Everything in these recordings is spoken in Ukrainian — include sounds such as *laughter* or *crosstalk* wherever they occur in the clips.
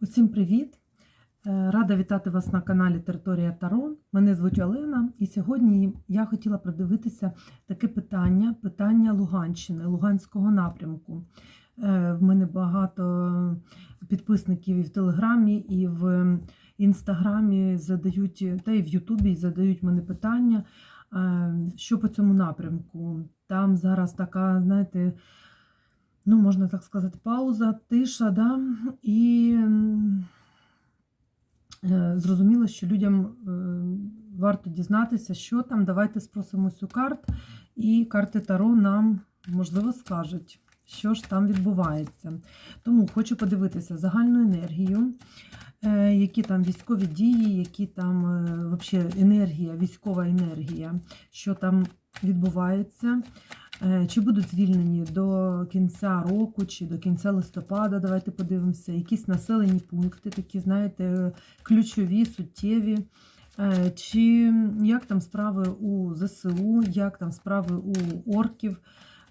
Усім привіт! Е, Рада вітати вас на каналі Територія Таро. Мене звуть Олена, і сьогодні я хотіла продивитися таке питання: питання Луганщини, Луганського напрямку. Е, В мене багато підписників і в Телеграмі, і в Інстаграмі задають, та і в Ютубі задають мене питання, е, що по цьому напрямку. Там зараз така, знаєте, ну, можна так сказати, пауза, тиша, да? і е, зрозуміло, що людям е, варто дізнатися, що там. Давайте спросимо цю карт, і карти Таро нам, можливо, скажуть, що ж там відбувається. Тому хочу подивитися загальну енергію, е, які там військові дії, які там е, вообще енергія, військова енергія, що там відбувається. Е, Чи будуть звільнені до кінця року, чи до кінця листопада? Давайте подивимося. Якісь населені пункти, такі, знаєте, ключові, суттєві. Е, Чи як там справи у ЗСУ, як там справи у орків,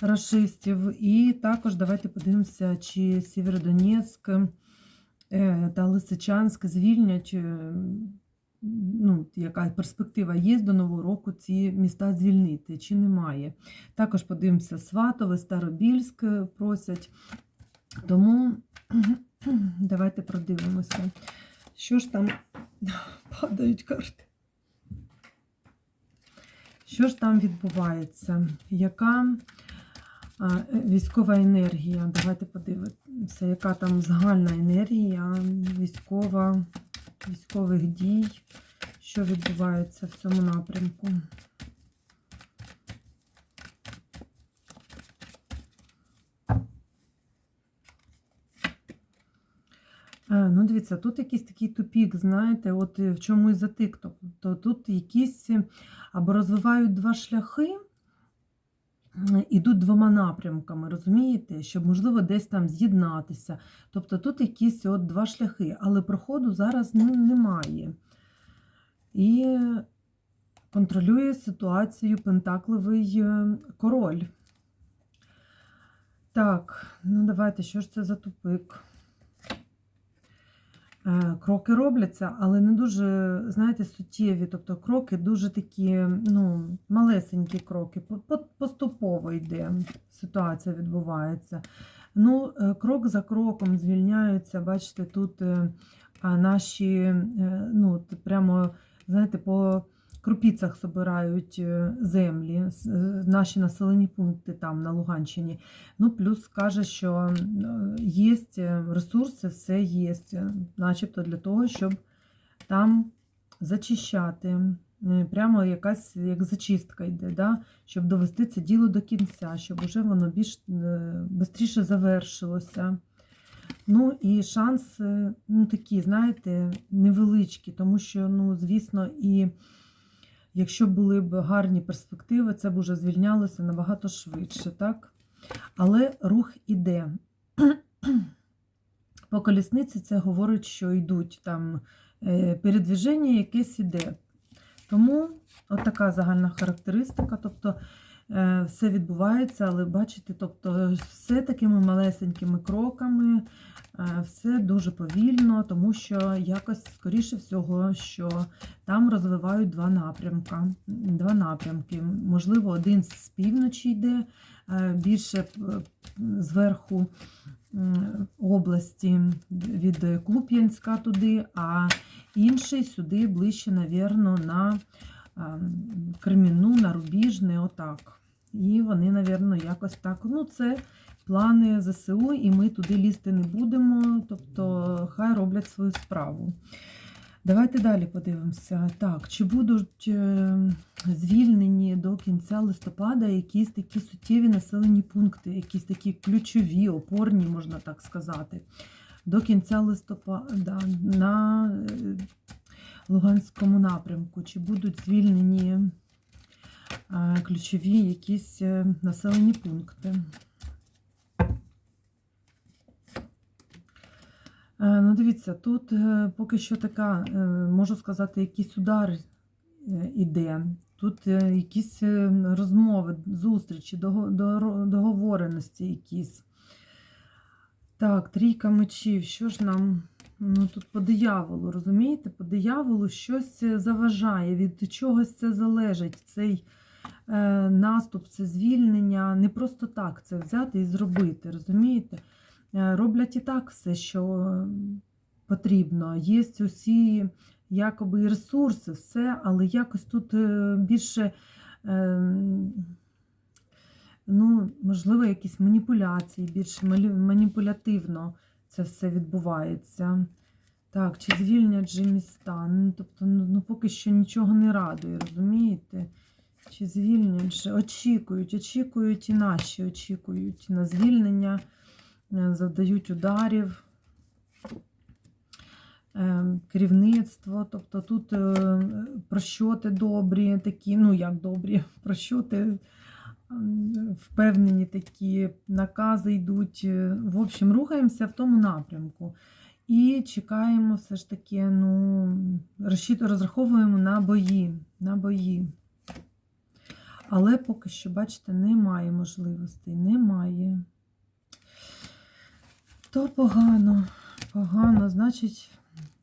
рашистів? І також давайте подивимося, чи Сєвєродонецьк е, та Лисичанськ звільнять. Ну, яка перспектива є до нового року ці міста звільнити, чи немає. Також подивимося, Сватове, Старобільськ е, просять. Тому *clears throat* давайте продивимося, що ж там *laughs* падають карти. Що ж там відбувається? Яка е, військова енергія? Давайте подивимося, яка там загальна енергія військова, військових дій, що відбувається в цьому напрямку. Е, Ну, дивіться, тут якийсь такий тупік, знаєте, от е, в чому і затик. Тобто тут якісь е, або розвивають два шляхи, ідуть двома напрямками, розумієте, щоб, можливо, десь там з'єднатися. Тобто тут якісь от два шляхи, але проходу зараз ну, немає. І контролює ситуацію пентакливий е, король. Так, ну давайте, що ж це за тупик? Е, Кроки робляться, але не дуже, знаєте, суттєві. Тобто кроки дуже такі, ну, малесенькі кроки. По- по- Поступово йде ситуація відбувається. Ну, е, крок за кроком звільняються, бачите, тут е, наші, ну, прямо, знаєте, по крупіцях збирають е, землі, е, наші населені пункти там на Луганщині. Ну, плюс каже, що є ресурси, все є, начебто для того, щоб там зачищати. Е, Прямо якась як зачистка йде, да? щоб довести це діло до кінця, щоб вже воно більш швидше завершилося. Ну і шанси ну, такі, знаєте, невеличкі, тому що, ну, звісно, і якщо були б гарні перспективи, це б уже звільнялося набагато швидше, так? Але рух іде. *clears throat* По колісниці це говорить, що йдуть там е, передвіження якесь іде. Тому от така загальна характеристика. Тобто все відбувається, але бачите, тобто все такими малесенькими кроками, е, все дуже повільно, тому що якось, скоріше всього, що там розвивають два напрямка, два напрямки. Можливо, один з півночі йде, е, більше е, зверху області від Куп'янська туди, а інший сюди ближче, навірно, на ем, Кремінну, на Рубіжне, отак. І вони, навірно, якось так. Ну, це плани ЗСУ, і ми туди лізти не будемо. Тобто, хай роблять свою справу. Давайте далі подивимося. Так, чи будуть е, звільнені до кінця листопада якісь такі суттєві населені пункти, якісь такі ключові, опорні, можна так сказати. До кінця листопада на Луганському напрямку, чи будуть звільнені е, ключові якісь е, населені пункти. Е, Ну, дивіться, тут поки що така, можу сказати, якийсь удар іде. Тут якісь розмови, зустрічі, договореності якісь. Так, трійка мечів. Що ж нам Ну, тут по дияволу, розумієте? По дияволу щось заважає, від чогось це залежить. Цей е, наступ, це звільнення. Не просто так це взяти і зробити, розумієте? Е, роблять і так все, що потрібно. Є усі якоби і ресурси, все, але якось тут е, більше. Е, Ну, можливо, якісь маніпуляції, більш маніпулятивно це все відбувається. Так, чи звільнять же міста? Ну, тобто, ну, ну поки що нічого не радує, розумієте? Чи звільнять? Очікують, очікують і наші очікують на звільнення, е, завдають ударів. Е, Керівництво, тобто тут е, прощоти добрі, такі, ну як добрі, *laughs* прощоти впевнені такі накази йдуть. В общем, рухаємося в тому напрямку. І чекаємо все ж таки, ну, розраховуємо на бої. На бої. Але поки що, бачите, немає можливостей, немає. То погано, погано, значить,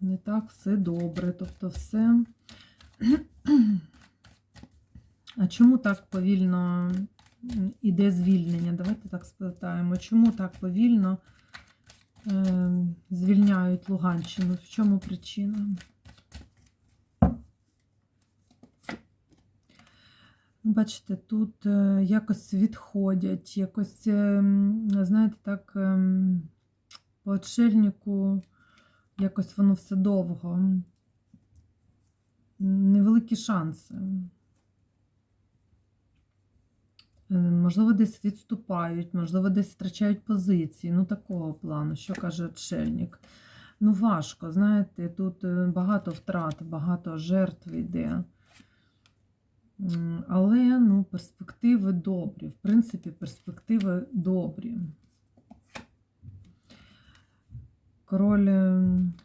не так все добре. Тобто все. *clears throat* А чому так повільно іде звільнення? Давайте так спитаємо, чому так повільно е, звільняють Луганщину? В чому причина? Бачите, тут е, якось відходять, якось, е, знаєте, так, по отшельнику якось воно все довго. Невеликі шанси. Е, Можливо, десь відступають, можливо, десь втрачають позиції. Ну, такого плану, що каже отшельник. Ну, важко, знаєте, тут е, багато втрат, багато жертв йде. Але ну, перспективи добрі. В принципі, перспективи добрі. Король е,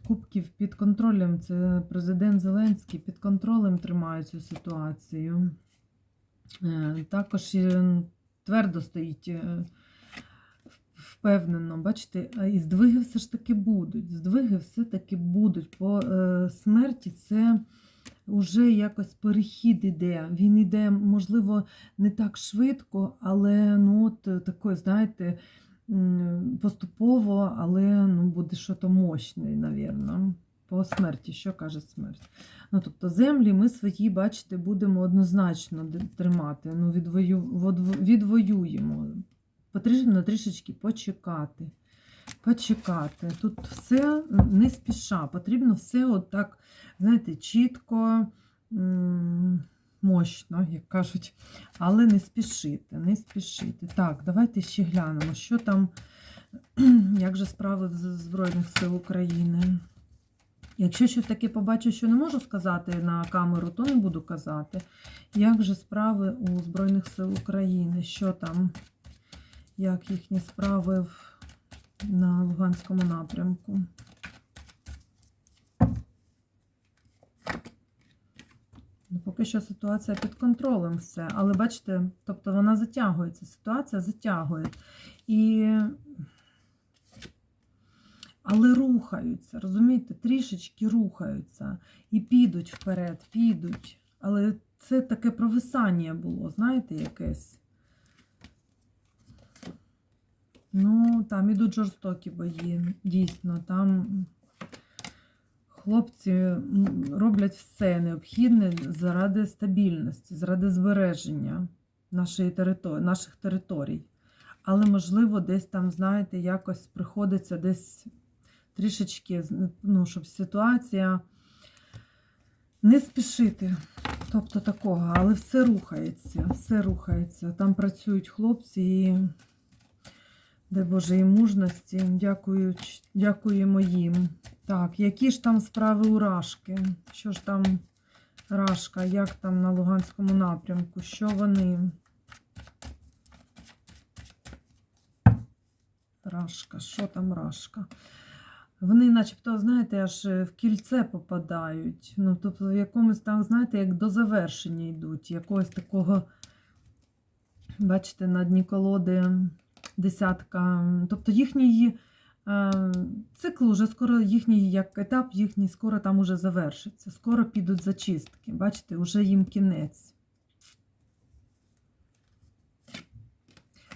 Кубків під контролем. Це президент Зеленський під контролем тримає цю ситуацію. Е, Також е, твердо стоїть е, впевнено. Бачите, і здвиги все ж таки будуть. Здвиги все-таки будуть. По смерті це вже якось перехід іде. Він іде, можливо, не так швидко, але ну, от е, знаєте, поступово, але ну, буде щось мощне, навірно. По смерті, що каже смерть? Ну, тобто землі ми свої, бачите, будемо однозначно тримати. Ну, відвою, відвоюємо. Потрібно трішечки почекати. Почекати. Тут все не спіша. Потрібно все от так, знаєте, чітко, мощно, як кажуть, але не спішити, не спішити. Так, давайте ще глянемо, що там, *clears throat* як же справи в Збройних сил України. Якщо щось таке побачу, що не можу сказати на камеру, то не буду казати. Як же справи у Збройних сил України? Що там? Як їхні справи на Луганському напрямку? Ну, Поки що ситуація під контролем все. Але бачите, тобто вона затягується, ситуація затягує. І... Але рухаються, розумієте, трішечки рухаються і підуть вперед, підуть. Але це таке провисання було, знаєте, якесь. Ну, там ідуть жорстокі бої, дійсно. Там хлопці роблять все необхідне заради стабільності, заради збереження нашої територи- наших територій. Але, можливо, десь там, знаєте, якось приходиться десь трішечки, ну, щоб ситуація не спішити. Тобто такого, але все рухається, все рухається. Там працюють хлопці і дай Боже і мужності. Дякую, дякуємо їм. Так, які ж там справи у Рашки? Що ж там Рашка? Як там на Луганському напрямку? Що вони? Рашка, що там Рашка? Вони, начебто, знаєте, аж в кільце попадають. Ну, тобто, в якомусь там, знаєте, як до завершення йдуть, якогось такого, бачите, на дні колоди десятка. Тобто їхній Е, Цикл уже скоро їхній, як етап їхній, скоро там уже завершиться. Скоро підуть зачистки. Бачите, вже їм кінець.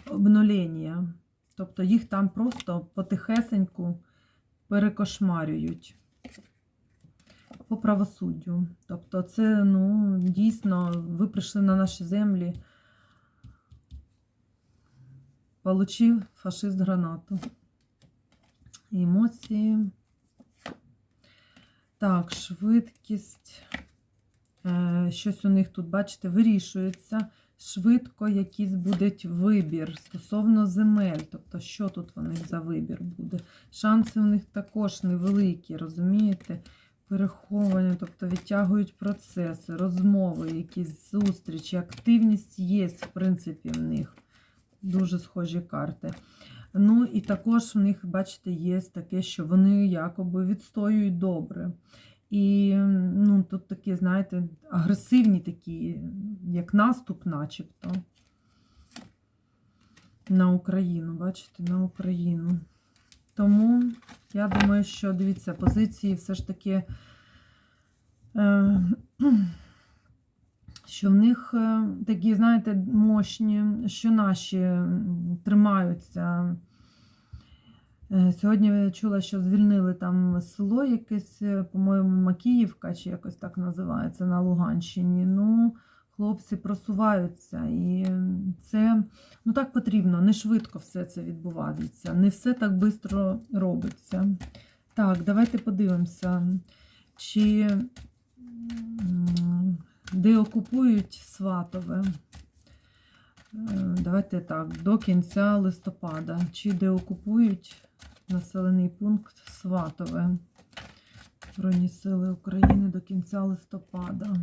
Обнулення. Тобто їх там просто потихесеньку перекошмарюють по правосуддю. Тобто, це ну, дійсно, ви прийшли на наші землі, получив фашист гранату. Емоції. Так, швидкість. Е, Щось у них тут, бачите, вирішується. Швидко якийсь буде вибір стосовно земель. Тобто, що тут у них за вибір буде? Шанси у них також невеликі, розумієте? Переховані, тобто відтягують процеси, розмови, якісь зустрічі, активність є, в принципі, в них. Дуже схожі карти. Ну, і також в них, бачите, є таке, що вони якоби відстоюють добре. І ну, тут такі, знаєте, агресивні такі, як наступ, начебто. На Україну, бачите, на Україну. Тому я думаю, що дивіться, позиції все ж таки, е, *clears throat* що в них е, такі, знаєте, мощні, що наші тримаються. Е, Сьогодні я чула, що звільнили там село якесь, е, по-моєму, Макіївка, чи якось так називається на Луганщині. Ну, хлопці просуваються. І це ну так потрібно, не швидко все це відбувається, не все так швидко робиться. Так, давайте подивимося, чи де окупують Сватове. Е, Давайте так, до кінця листопада. Чи де окупують населений пункт Сватове. Збройні сили України до кінця листопада.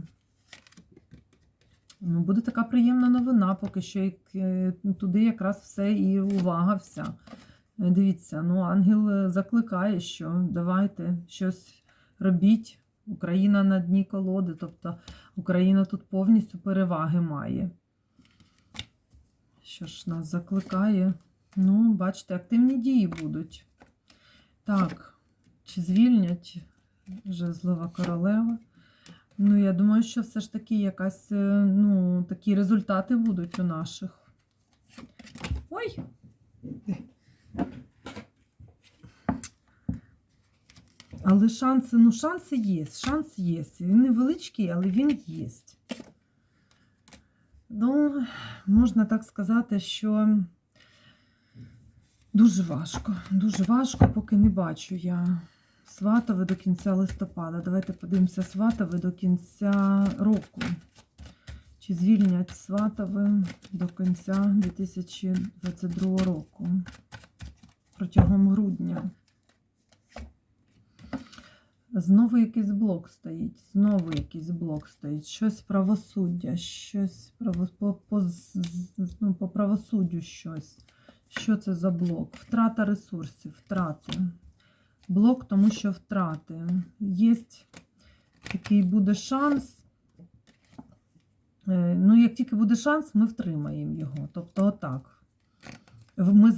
Ну, буде така приємна новина, поки що як, е, туди якраз все і увага вся. Е, Дивіться, ну ангел закликає, що давайте щось робіть. Україна на дні колоди, тобто Україна тут повністю переваги має. Що ж нас закликає? Ну, бачите, активні дії будуть. Так, чи звільнять жезлова королева? Ну, я думаю, що все ж таки якась, е, ну, такі результати будуть у наших. Ой! Але шанси, ну, шанси є, шанс є. Він невеличкий, але він є. Ну, можна так сказати, що дуже важко. Дуже важко, поки не бачу я Сватове до кінця листопада. Давайте подивимося Сватове до кінця року. Чи звільнять Сватове до кінця 2022 року протягом грудня. Знову якийсь блок стоїть, знову якийсь блок стоїть, щось правосуддя, щось право, по, по, ну, по правосуддю щось. Що це за блок? Втрата ресурсів, втрати. Блок, тому що втрати. Є такий буде шанс. Е, Ну, як тільки буде шанс, ми втримаємо його. Тобто, отак. Ми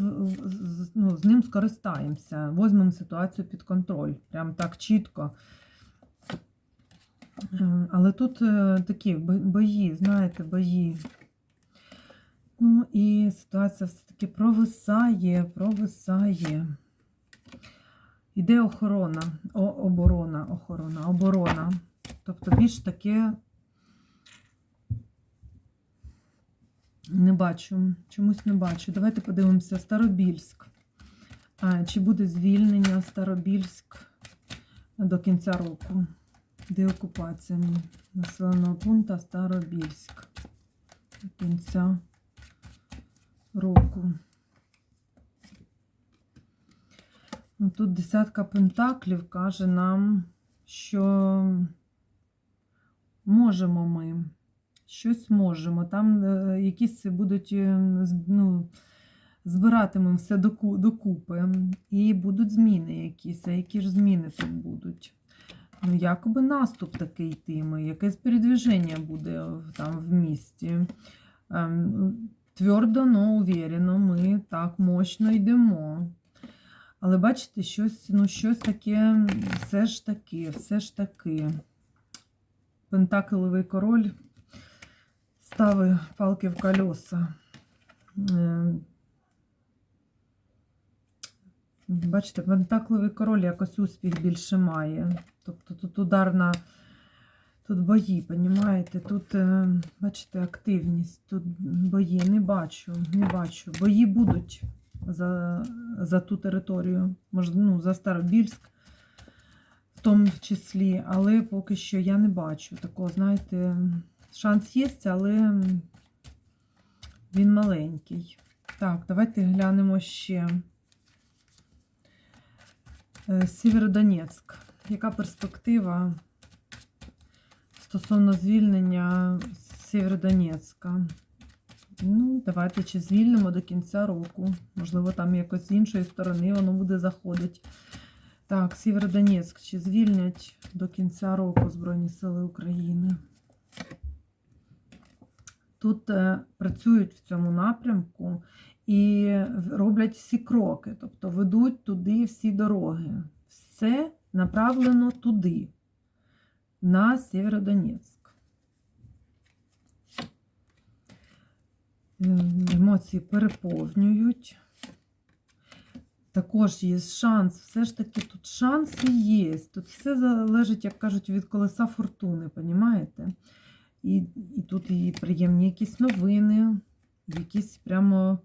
ну, з ним скористаємося, візьмемо ситуацію під контроль. Прям так чітко. Е, Але тут е, такі бої, знаєте, бої. Ну і ситуація все-таки провисає, провисає. Іде охорона, оборона, охорона, оборона. Тобто більш таке не бачу, чомусь не бачу. Давайте подивимося. Старобільськ. Чи буде звільнення Старобільськ до кінця року? Деокупація населеного пункту Старобільськ до кінця року. Ну, Тут десятка пентаклів каже нам, що можемо ми, щось можемо. Там е, якісь будуть, е, ну, збиратимемо все докупи, і будуть зміни якісь. А які ж зміни тут будуть? Ну, якоби наступ такий йтиме, якесь передвіження буде там в місті. Ем, Твердо, но уверенно ми так мощно йдемо. Але бачите, щось, ну, щось таке, все ж таки, все ж таки. Пентаклевий король ставить палки в колеса. Бачите, пентаклевий король якось успіх більше має. Тобто тут ударна, тут бої, понімаєте? Тут, е, бачите, активність, тут бої. Не бачу, не бачу. Бої будуть за, за ту територію, можливо, ну, за Старобільськ в тому числі, але поки що я не бачу такого, знаєте, шанс є, але він маленький. Так, давайте глянемо ще. Е, Сєвєродонецьк. Яка перспектива стосовно звільнення Сєвєродонецька? Ну, давайте чи звільнимо до кінця року. Можливо, там якось з іншої сторони воно буде заходити. Так, Сєвєродонецьк. Чи звільнять до кінця року Збройні Сили України? Тут е, працюють в цьому напрямку і роблять всі кроки, тобто ведуть туди всі дороги. Все направлено туди, на Сєвєродонецьк. Ем, Емоції переповнюють. Також є шанс, все ж таки тут шанси є. Тут все залежить, як кажуть, від колеса фортуни, понімаєте? І, і тут і приємні якісь новини, якісь прямо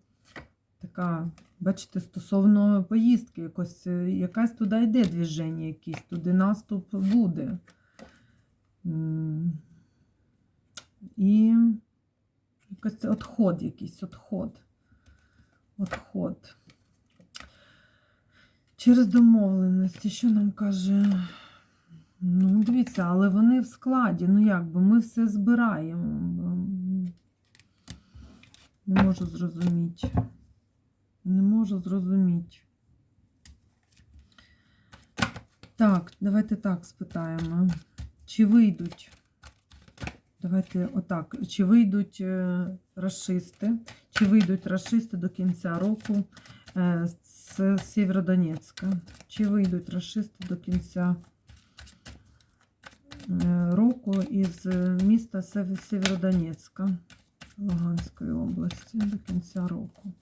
така, бачите, стосовно поїздки, якось, е, якась туди йде движення, якийсь, туди наступ буде. І якось отход якийсь, отход. Отход. Через домовленості, що нам каже? Ну, дивіться, але вони в складі. Ну як би ми все збираємо. Не можу зрозуміти. Не можу зрозуміти. Так, давайте так спитаємо. Чи вийдуть? Давайте отак. Чи вийдуть е, расисти? Чи вийдуть расисти до кінця року е, з Сєвєродонецька? Чи вийдуть расисти до кінця е, року із міста Сев- Сєвєродонецька Луганської області до кінця року?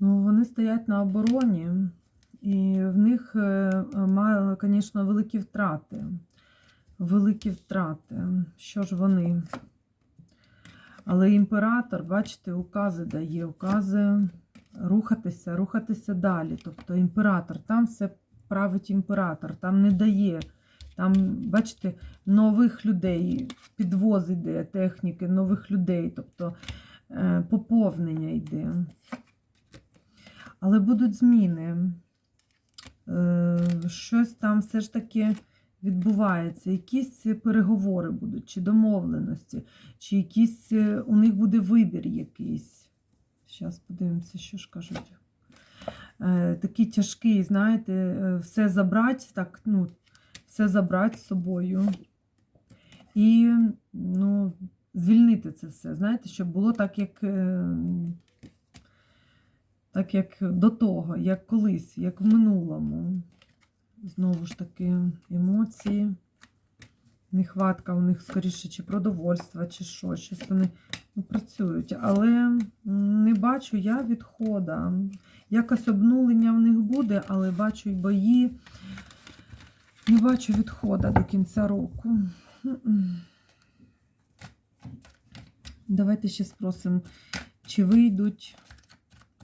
Ну, вони стоять на обороні, і в них е, звісно, великі втрати. Великі втрати. Що ж вони? Але імператор, бачите, укази дає, укази рухатися, рухатися далі. Тобто імператор, там все править імператор, там не дає. Там, бачите, нових людей, підвоз йде техніки, нових людей, тобто е, поповнення йде. Але будуть зміни. Е, Щось там все ж таки відбувається. Якісь переговори будуть, чи домовленості, чи якісь е, у них буде вибір якийсь. Зараз подивимося, що ж кажуть. Е, Такий тяжкий, знаєте, е, все забрати, так, ну, все забрати з собою. І ну, звільнити це все. Знаєте, щоб було так, як. е, так як до того, як колись, як в минулому. Знову ж таки, емоції. Нехватка у них скоріше чи продовольства, чи що, щось вони працюють. Але не бачу я відхода. Якось обнулення в них буде, але бачу й бої. Не бачу відхода до кінця року. Давайте ще спросимо, чи вийдуть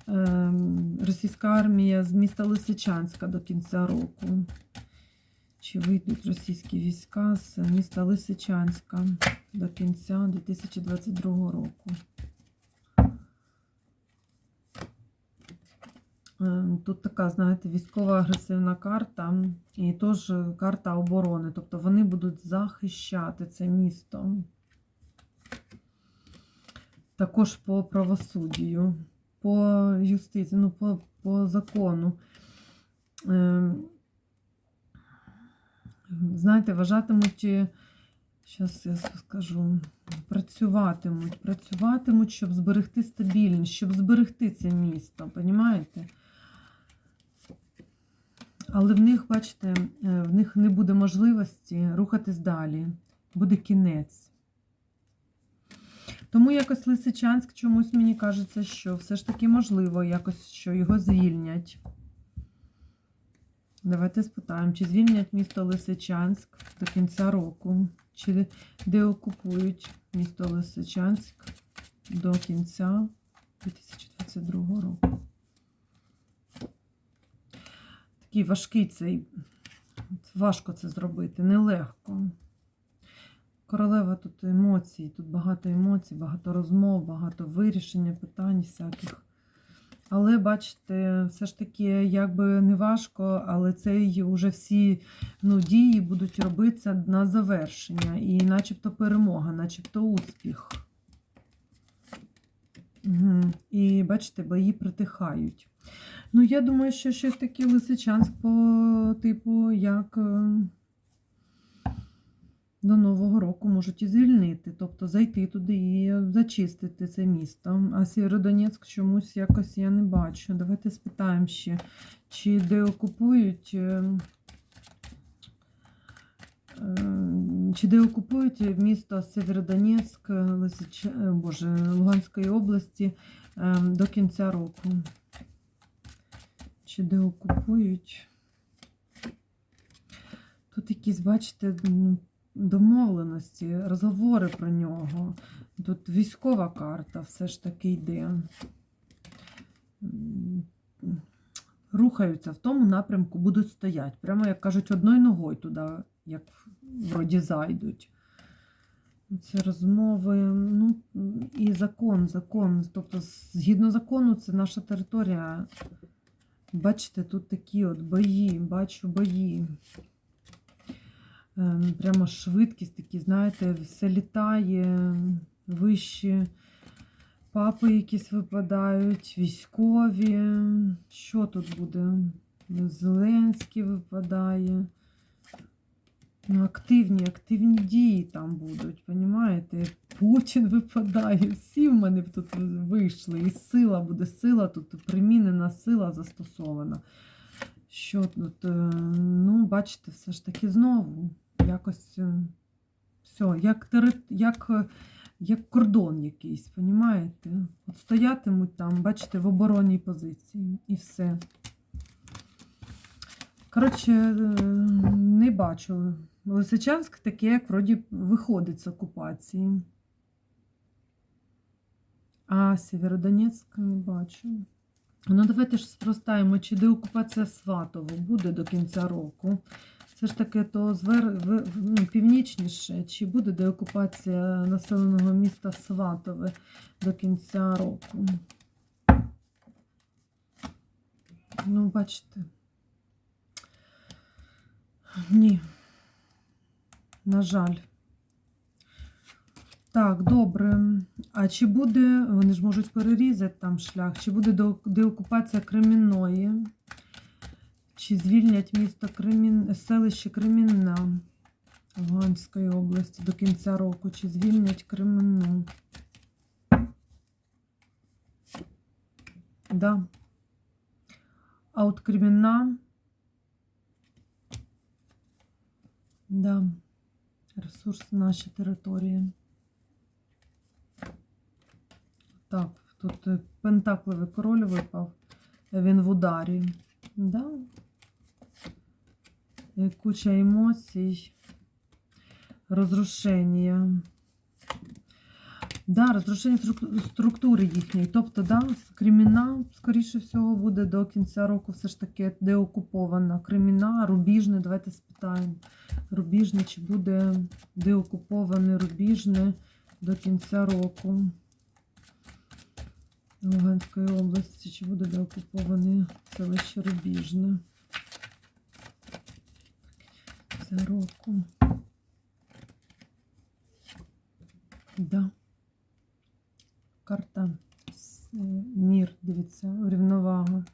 ем, російська армія з міста Лисичанська до кінця року. Чи вийдуть російські війська з міста Лисичанська до кінця 2022 року? Тут така, знаєте, військова агресивна карта і теж карта оборони. Тобто вони будуть захищати це місто. Також по правосуддю, по юстиції, ну, по, по закону. Ем, Знаєте, вважатимуть, е, Зараз я скажу. Працюватимуть, працюватимуть, щоб зберегти стабільність, щоб зберегти це місто, понімаєте? Але в них, бачите, е, в них не буде можливості рухатись далі. Буде кінець. Тому якось Лисичанськ чомусь мені кажеться, що все ж таки можливо, якось, що його звільнять. Давайте спитаємо, чи звільнять місто Лисичанськ до кінця року, чи деокупують місто Лисичанськ до кінця 2022 року. Такий важкий цей, важко це зробити, нелегко. Королева тут емоцій, тут багато емоцій, багато розмов, багато вирішення питань всяких. Але, бачите, все ж таки, якби не важко, але це вже всі ну, дії будуть робитися на завершення. І начебто перемога, начебто успіх. Угу. І бачите, бої притихають. Ну, я думаю, що щось таке Лисичанськ по типу, як е, до Нового року можуть і звільнити, тобто зайти туди і зачистити це місто. А Сєвєродонецьк чомусь якось я не бачу. Давайте спитаємо ще, чи деокупують. е, е, Чи деокупують місто Сєвєродонецьк, Лисич... Боже, Луганської області до кінця року? Чи деокупують? Тут якісь, бачите, ну, домовленості, розговори про нього. Тут військова карта все ж таки йде. Рухаються в тому напрямку, будуть стояти. Прямо, як кажуть, одною ногою туди, як вроді зайдуть. Це розмови, ну і закон, закон. Тобто, згідно закону, це наша територія. Бачите, тут такі от бої, бачу бої. Ем, Прямо швидкість такі, знаєте, все літає, вищі папи якісь випадають, військові. Що тут буде? Зеленський випадає. Активні, активні дії там будуть, понімаєте? Путін випадає. Всі в мене тут вийшли. І сила буде сила, тут примінена сила застосована. Що тут? е, Ну, бачите, все ж таки знову якось е, все, як, як, е, як кордон якийсь, понімаєте? От стоятимуть там, бачите, в оборонній позиції і все. Коротше, не бачу. Лисичанськ таке, як вроді виходить з окупації. А Сєвєродонецьк не бачу. Ну, давайте ж спростаємо, чи деокупація Сватово буде до кінця року. Це ж таки то звер... ну, північніше, чи буде деокупація населеного міста Сватове до кінця року. Ну, бачите. Ні. На жаль. Так, добре. А чи буде, вони ж можуть перерізати там шлях, чи буде деокупація Кремінної? Чи звільнять місто Кремін... селище Кремінна Луганської області до кінця року? Чи звільнять Кремінну? Да. А от Кремінна. Да. Ресурс наші території. Так, тут е, пентакливий король випав. Він в ударі. Да. Е, Куча емоцій. Розрушення. Да, розрушення структури їхньої. Тобто, да, Креміна, скоріше всього, буде до кінця року все ж таки деокупована. Креміна, Рубіжне, давайте спитаємо. Рубіжне, чи буде деокуповане Рубіжне до кінця року. Луганської області, чи буде деокуповане селище Рубіжне. Це року. Да. Карта мір, дивіться, рівновага.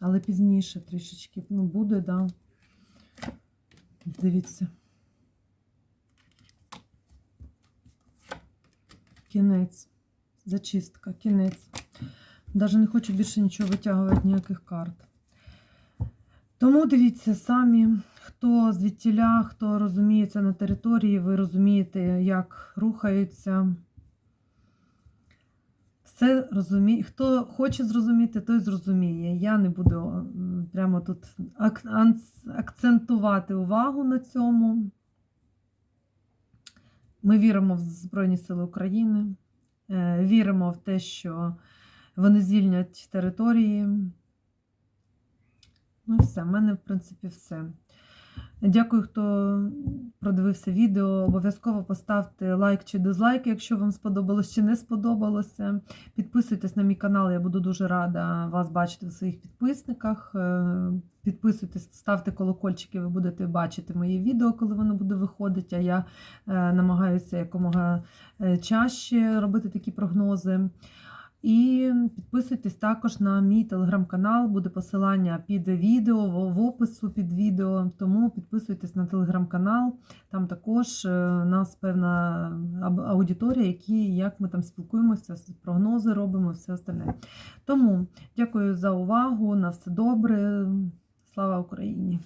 Але пізніше трішечки, ну, буде, да. Дивіться. Кінець. Зачистка, кінець. Даже не хочу більше нічого витягувати, ніяких карт. Тому дивіться самі, хто звідтіля, хто розуміється на території, ви розумієте, як рухаються. Все розуміє. Хто хоче зрозуміти, той зрозуміє. Я не буду прямо тут акцентувати увагу на цьому. Ми віримо в Збройні Сили України, е, віримо в те, що вони звільнять території. Ну і все, в мене, в принципі, все. Дякую, хто продивився відео. Обов'язково поставте лайк чи дизлайк, якщо вам сподобалось чи не сподобалося. Підписуйтесь на мій канал, я буду дуже рада вас бачити в своїх підписниках. Е, Підписуйтесь, ставте колокольчики, ви будете бачити моє відео, коли воно буде виходити. А я е, намагаюся якомога е, чаще робити такі прогнози. І підписуйтесь також на мій телеграм-канал, буде посилання під відео, в опису під відео. Тому підписуйтесь на телеграм-канал. Там також е, у нас певна аудиторія, які, як ми там спілкуємося, прогнози робимо, все остальне. Тому дякую за увагу. На все добре. Слава Україні!